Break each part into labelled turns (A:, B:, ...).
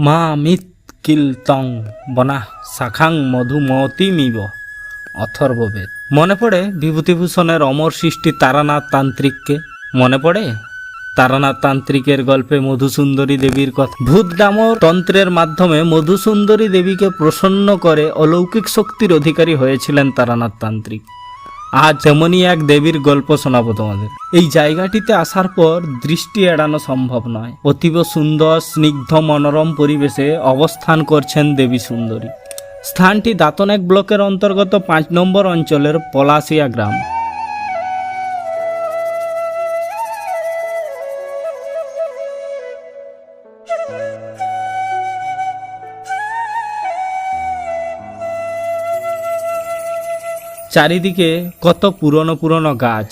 A: মা মিত কিল তং বনা শাখাং মধুমতি মিব। অথর্ববেদ মনে পড়ে বিভূতিভূষণের অমর সৃষ্টি তারানাথ তান্ত্রিককে? মনে পড়ে? তারানাথ তান্ত্রিকের গল্পে মধুসুন্দরী দেবীর কথা। ভূত ডামর তন্ত্রের মাধ্যমে মধুসুন্দরী দেবীকে প্রসন্ন করে অলৌকিক শক্তির অধিকারী হয়েছিলেন তারানাথ তান্ত্রিক। আজ তেমনই এক দেবীর গল্প শোনাবো তোমাদের। এই জায়গাটিতে আসার পর দৃষ্টি এড়ানো সম্ভব নয়। অতীব সুন্দর, স্নিগ্ধ, মনোরম পরিবেশে অবস্থান করছেন দেবী সুন্দরী। স্থানটি দাতনেক ব্লকের অন্তর্গত পাঁচ নম্বর অঞ্চলের পলাশিয়া গ্রাম। চারিদিকে কত পুরনো পুরনো গাছ।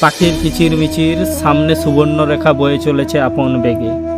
A: পাখির কিচির মিচির সামনে সুবর্ণরেখা বয়ে চলেছে আপন বেগে।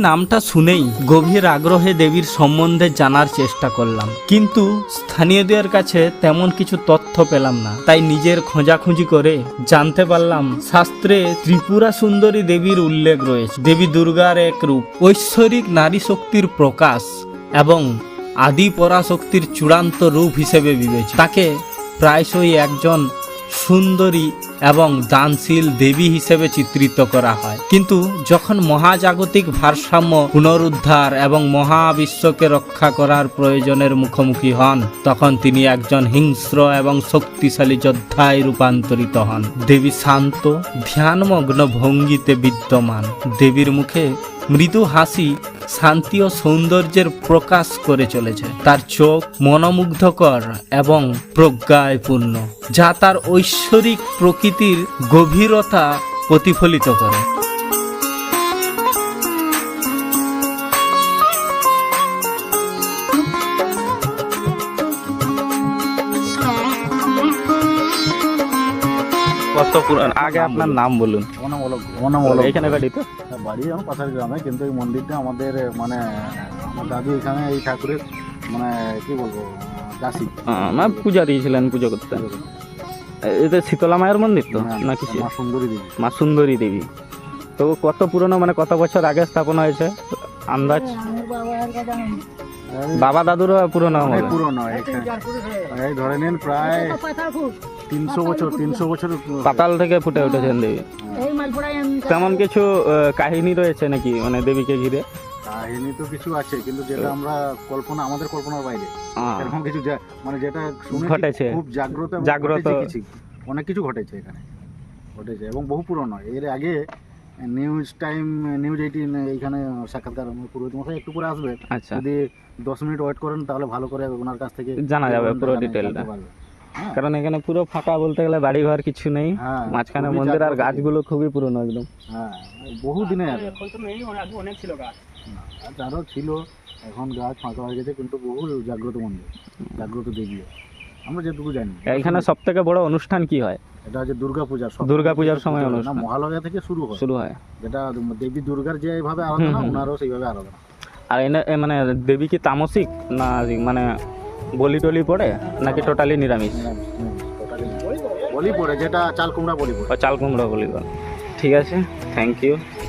A: নামটা শুনেই গভীর আগ্রহে দেবীর সম্বন্ধে জানার চেষ্টা করলাম। কিন্তু স্থানীয়দের কাছে তেমন কিছু তথ্য পেলাম না। তাই নিজের খোঁজাখুঁজি করে জানতে পারলাম, শাস্ত্রে ত্রিপুরা সুন্দরী দেবীর উল্লেখ রয়েছে। দেবী দুর্গার এক রূপ, ঐশ্বরিক নারী শক্তির প্রকাশ এবং আদি পরাশক্তির চূড়ান্ত রূপ হিসেবে বিবেচিত। তাকে প্রায়শই একজন সুন্দরী এবং দানশীল দেবী হিসেবে চিত্রিত করা হয়। কিন্তু যখন মহাজাগতিক ভারসাম্য পুনরুদ্ধার এবং মহাবিশ্বকে রক্ষা করার প্রয়োজনের মুখোমুখি হন, তখন তিনি একজন হিংস্র এবং শক্তিশালী যোদ্ধায় রূপান্তরিত হন। দেবী শান্ত, ধ্যানমগ্ন ভঙ্গিতে বিদ্যমান। দেবীর মুখে মৃদু হাসি শান্তি ও সৌন্দর্যের প্রকাশ করে চলেছে। তার চোখ মনোমুগ্ধকর এবং প্রজ্ঞায় পূর্ণ যা তার ঐশ্বরিক প্রকৃতির গভীরতা প্রতিফলিত করে। কত পুরান আগে আপনার নাম বলুন।
B: আমার নাম অলোক আমার নাম অলোক
A: এখানে বাড়ি তো
B: বাড়ি আমার পাশের গ্রামে কিন্তু এই মন্দিরটা আমাদের মানে আমার দাদু এখানে এই ঠাকুরের মানে কি বলব দাসী।
A: না পূজা দিয়েছিলেন পুজো করতে এটা শীতলা মায়ের মন্দির তো
B: হ্যাঁ,
A: না কিছু
B: মা সুন্দরী দেবী।
A: মা সুন্দরী দেবী। তো কত পুরনো মানে কত বছর আগে স্থাপন হয়েছে? আন্দাজ? বাবা দাদুরও পুরনো
B: অনেক পুরনো এই ধরে নিন প্রায় তিনশো বছর তিনশো বছর
A: পাতাল থেকে ফুটে উঠেছেন দেবী তেমন কিছু কাহিনী রয়েছে নাকি মানে দেবীকে ঘিরে?
B: কাহিনী তো কিছু আছে কিন্তু যেটা আমরা কল্পনা আমাদের কল্পনার বাইরে। এরকম কিছু মানে যেটা
A: ঘটেছে।
B: খুব জাগ্রত
A: জাগ্রত।
B: অনেক কিছু ঘটেছে এখানে। ঘটেছে এবং বহু পুরনো। এর আগে নিউজ টাইম নিউজ এইটিন এইখানে সাক্ষাৎকার আমার পুরোহিত মশাই একটু করে আসবে।
A: আচ্ছা।
B: যদি দশ মিনিট ওয়েট করেন তাহলে ভালো করে ওনার কাছ থেকে
A: জানা যাবে পুরো ডিটেলটা।
B: হ্যাঁ,
A: কারণ এখানে পুরো ফাঁকা বলতে গেলে বাড়ি ঘর কিছু নেই।
B: হ্যাঁ,
A: মাঝখানে মন্দির আর গাছগুলো খুবই পুরনো একদম।
B: হ্যাঁ বহু দিনে আগে
A: অনেক ছিল গাছ।
B: আর তারও ছিল এখন গাছ ফাঁকা হয়ে গেছে কিন্তু বহু জাগ্রত মন্দির জাগ্রত দেবী আমরা যেটুকু জানি।
A: এখানে সব থেকে বড় অনুষ্ঠান কি হয়?
B: এটা হচ্ছে দুর্গা পূজার সব-
A: দুর্গা পূজার সময় অনুষ্ঠান।
B: মহালয়া থেকে শুরু হয়।
A: শুরু হয়।
B: যেটা দেবী দুর্গার যেভাবে
A: হুম, হুম।
B: ওনারও সেইভাবে আরাধনা।
A: আর এনে এ মানে দেবী কি তামসিক না মানে বলি টলি পড়ে নাকি টোটালি নিরামিষ?
B: বলি পড়ে যেটা চাল কুমড়া বলি পড়ে।
A: চাল কুমড়ো বলি বলে। ঠিক আছে থ্যাংক ইউ